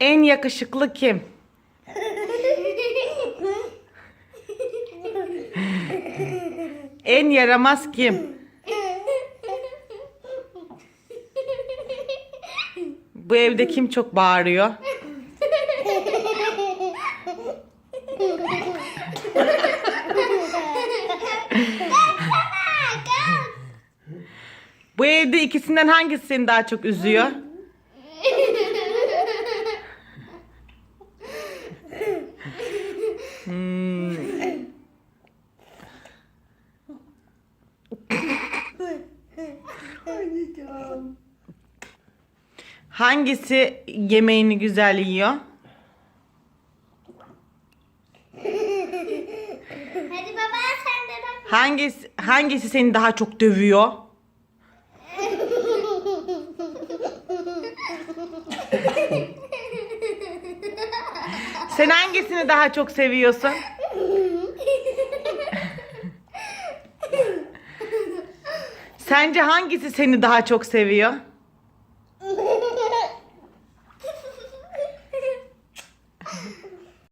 En yakışıklı kim? En yaramaz kim? Bu evde kim çok bağırıyor? Bu evde ikisinden hangisi daha çok üzüyor? Hmm. Hangisi yemeğini güzel yiyor? Hadi baba sen de bak. Hangisi hangisi seni daha çok dövüyor? Sen hangisini daha çok seviyorsun? Sence hangisi seni daha çok seviyor?